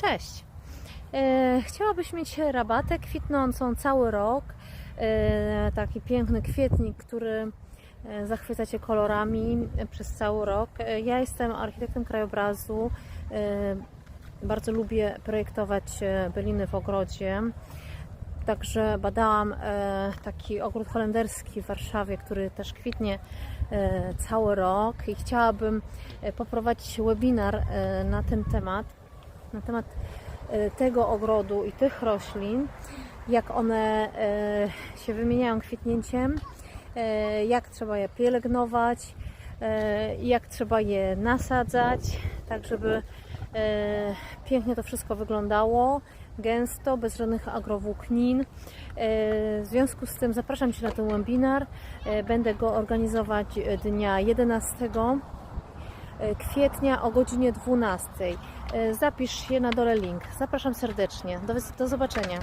Cześć! E, chciałabyś mieć rabatę kwitnącą cały rok. E, taki piękny kwietnik, który e, zachwyca Cię kolorami przez cały rok. Ja jestem architektem krajobrazu. Bardzo lubię projektować byliny w ogrodzie. Także badałam taki ogród holenderski w Warszawie, który też kwitnie cały rok i chciałabym poprowadzić webinar na ten temat, na temat e, tego ogrodu i tych roślin, jak one e, się wymieniają kwitnięciem, e, jak trzeba je pielęgnować, jak trzeba je nasadzać, tak żeby pięknie to wszystko wyglądało, gęsto, bez żadnych agrowłóknin. W związku z tym zapraszam Cię na ten webinar. Będę go organizować dnia 11 kwietnia o godzinie 12. E, Zapisz się na dole link. Zapraszam serdecznie. Do, do zobaczenia.